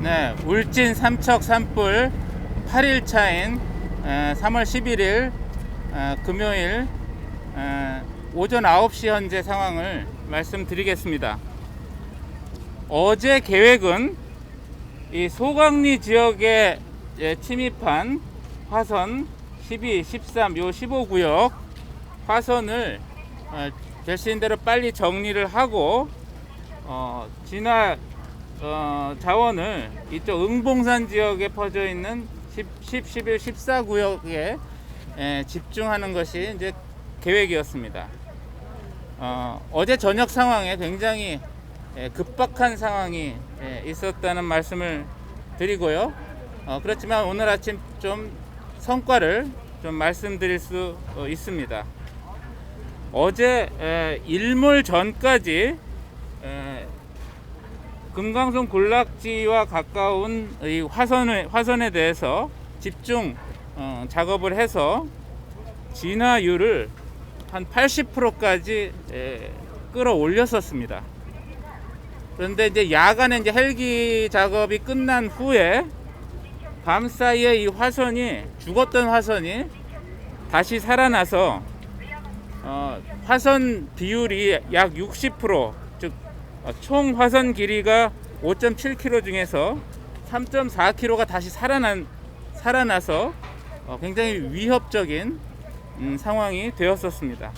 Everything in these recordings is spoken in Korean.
네, 울진 삼척 산불 8일 차인 3월 11일 금요일 에, 오전 9시 현재 상황을 말씀드리겠습니다. 어제 계획은 이 소강리 지역에 예, 침입한 화선 12, 13, 요 15구역 화선을 어, 될수 있는 대로 빨리 정리를 하고 어, 진화 어, 자원을 이쪽 응봉산 지역에 퍼져 있는 10, 10 11, 14 구역에 에, 집중하는 것이 이제 계획이었습니다. 어, 어제 저녁 상황에 굉장히 에, 급박한 상황이 에, 있었다는 말씀을 드리고요. 어, 그렇지만 오늘 아침 좀 성과를 좀 말씀드릴 수 어, 있습니다. 어제 에, 일몰 전까지 에, 금강송 군락지와 가까운 이 화선에, 화선에 대해서 집중 어, 작업을 해서 진화율을 한 80%까지 에, 끌어올렸었습니다. 그런데 이제 야간에 이제 헬기 작업이 끝난 후에 밤 사이에 이 화선이 죽었던 화선이 다시 살아나서 어, 화선 비율이 약 60%, 즉, 어, 총 화선 길이가 5.7km 중에서 3.4km가 다시 살아난, 살아나서 어, 굉장히 위협적인 음, 상황이 되었었습니다.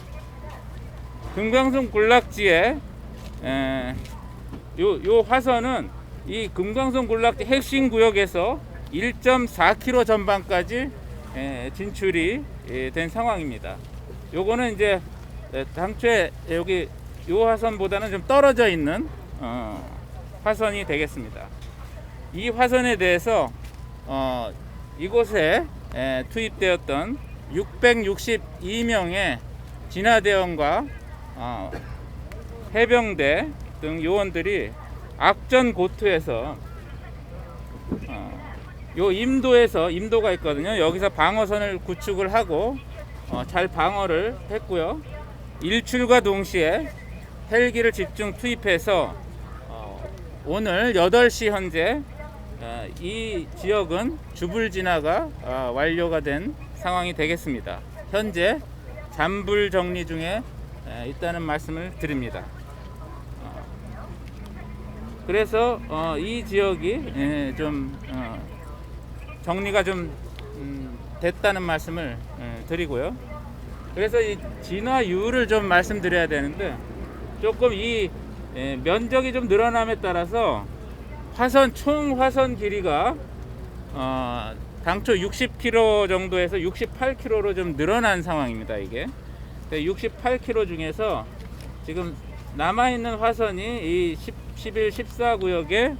금강송 군락지에 에, 요, 요 화선은 이 금강송 군락지 핵심 구역에서 1.4km 전방까지 에, 진출이 에, 된 상황입니다. 요거는 이제 에, 당초에 여기 요 화선보다는 좀 떨어져 있는 어, 화선이 되겠습니다. 이 화선에 대해서 어, 이곳에 에, 투입되었던 662명의 진화대원과 어, 해병대 등 요원들이 악전 고투에서 어, 요 임도에서 임도가 있거든요. 여기서 방어선을 구축을 하고 어, 잘 방어를 했고요. 일출과 동시에 헬기를 집중 투입해서 어, 오늘 8시 현재 어, 이 지역은 주불 진화가 어, 완료가 된 상황이 되겠습니다. 현재 잔불 정리 중에 에, 있다는 말씀을 드립니다. 어, 그래서 어, 이 지역이 예, 좀 어, 정리가 좀 음, 됐다는 말씀을 예, 드리고요. 그래서 이 진화율을 좀 말씀드려야 되는데 조금 이 예, 면적이 좀 늘어남에 따라서 화선 총 화선 길이가 어, 당초 60km 정도에서 68km로 좀 늘어난 상황입니다. 이게 68km 중에서 지금 남아 있는 화선이 이 10, 11, 14 구역에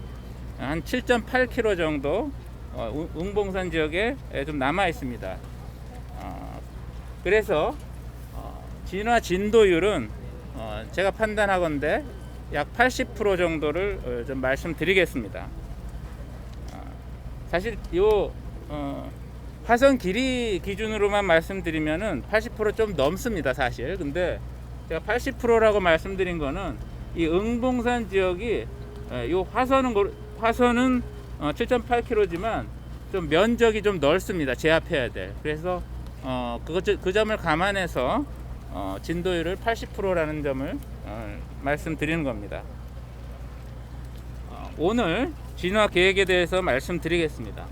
한 7.8km 정도 어, 웅- 웅봉산 지역에 좀 남아 있습니다. 어, 그래서 어, 진화 진도율은 어, 제가 판단하건대 약80% 정도를 어, 좀 말씀드리겠습니다. 어, 사실 요 어, 화선 길이 기준으로만 말씀드리면은 80%좀 넘습니다, 사실. 근데 제가 80%라고 말씀드린 거는 이 응봉산 지역이 에, 요 화선은 화선은 어, 7.8km지만 좀 면적이 좀 넓습니다. 제압해야 될. 그래서 어, 그것 그 점을 감안해서 어, 진도율을 80%라는 점을 어, 말씀드리는 겁니다. 어, 오늘 진화 계획에 대해서 말씀드리겠습니다.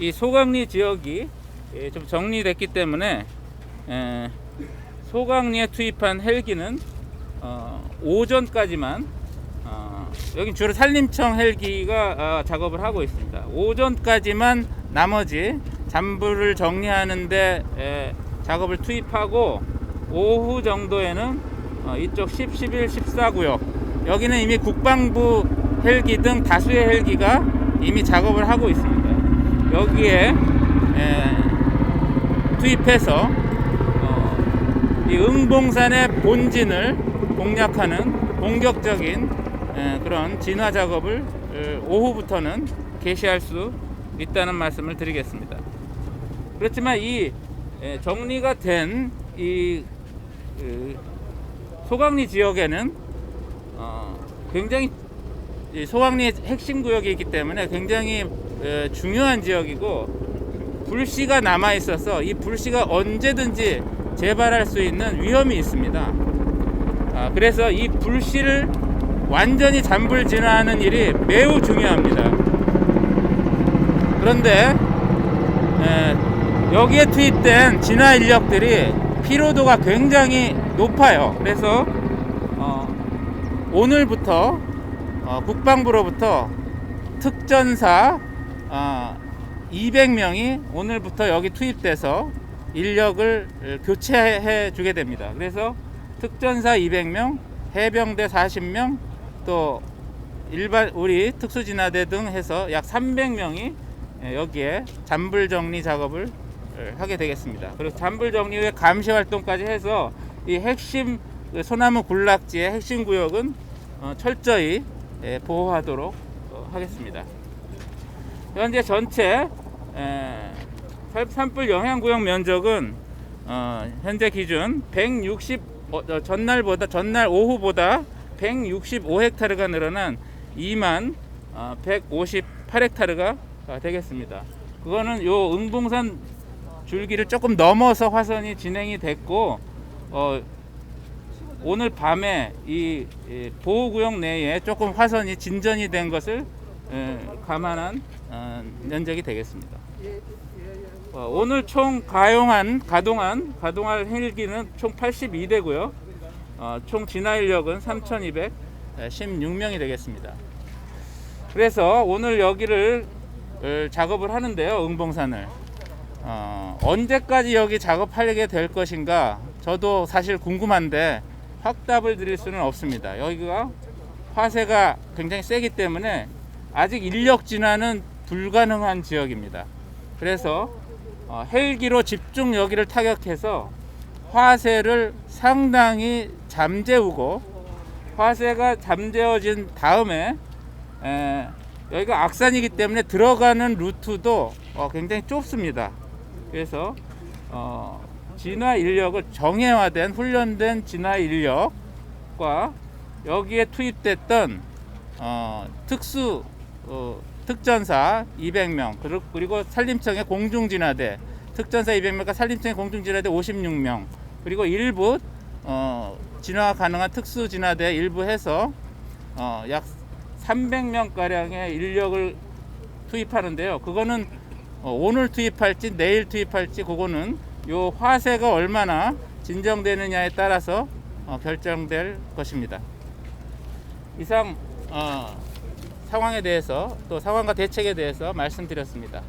이 소강리 지역이 예, 좀 정리됐기 때문에 에, 소강리에 투입한 헬기는 어, 오전까지만 어, 여기 주로 산림청 헬기가 어, 작업을 하고 있습니다. 오전까지만 나머지 잔불을 정리하는데 에, 작업을 투입하고 오후 정도에는 어, 이쪽 10, 11, 14구역 여기는 이미 국방부 헬기 등 다수의 헬기가 이미 작업을 하고 있습니다. 여기에 에, 투입해서 어, 이 응봉산의 본진을 공략하는 공격적인 에, 그런 진화 작업을 에, 오후부터는 개시할 수 있다는 말씀을 드리겠습니다. 그렇지만 이 에, 정리가 된이 그, 소강리 지역에는 어, 굉장히 이 소왕리 핵심 구역이 있기 때문에 굉장히 에, 중요한 지역이고 불씨가 남아 있어서 이 불씨가 언제든지 재발할 수 있는 위험이 있습니다. 아, 그래서 이 불씨를 완전히 잠불 진화하는 일이 매우 중요합니다. 그런데 에, 여기에 투입된 진화 인력들이 피로도가 굉장히 높아요. 그래서 어, 오늘부터 어, 국방부로부터 특전사 어, 200명이 오늘부터 여기 투입돼서 인력을 에, 교체해 주게 됩니다. 그래서 특전사 200명, 해병대 40명, 또 일반 우리 특수진화대 등 해서 약 300명이 여기에 잔불 정리 작업을 에, 하게 되겠습니다. 그리고 잔불 정리 후에 감시 활동까지 해서 이 핵심 그 소나무 군락지의 핵심 구역은 어, 철저히 예, 보호하도록 어, 하겠습니다. 현재 전체 에, 산- 산불 영향 구역 면적은 어, 현재 기준 160 어, 어, 전날보다 전날 오후보다 165헥타르가 늘어난 2만 어, 158헥타르가 되겠습니다. 그거는 요 응봉산 줄기를 조금 넘어서 화선이 진행이 됐고 어, 오늘 밤에 이, 이 보호구역 내에 조금 화선이 진전이 된 것을 에, 감안한 어, 면적이 되겠습니다. 어, 오늘 총 가용한 가동한 가동할 헬기는 총 82대고요. 어, 총 진화 인력은 3,216명이 되겠습니다. 그래서 오늘 여기를 어, 작업을 하는데요, 응봉산을 어, 언제까지 여기 작업하게 될 것인가 저도 사실 궁금한데 확답을 드릴 수는 없습니다. 여기가 화세가 굉장히 세기 때문에 아직 인력 진화는 불가능한 지역입니다. 그래서 어, 헬기로 집중 여기를 타격해서 화세를 상당히 잠재우고 화세가 잠재워진 다음에 에, 여기가 악산이기 때문에 들어가는 루트도 어, 굉장히 좁습니다. 그래서 어, 진화 인력을 정예화된 훈련된 진화 인력과 여기에 투입됐던 어, 특수 어, 특전사 200명 그리고- 산림청의 공중진화대 특전사 200명과 산림청의 공중진화대 56명 그리고 일부 어, 진화 가능한 특수 진화대 일부 해서 어, 약 300명 가량의 인력을 투입하는데요. 그거는 어, 오늘 투입할지 내일 투입할지 그거는 요 화세가 얼마나 진정되느냐에 따라서 어, 결정될 것입니다. 이상 어, 상황에 대해서 또 상황과 대책에 대해서 말씀드렸습니다.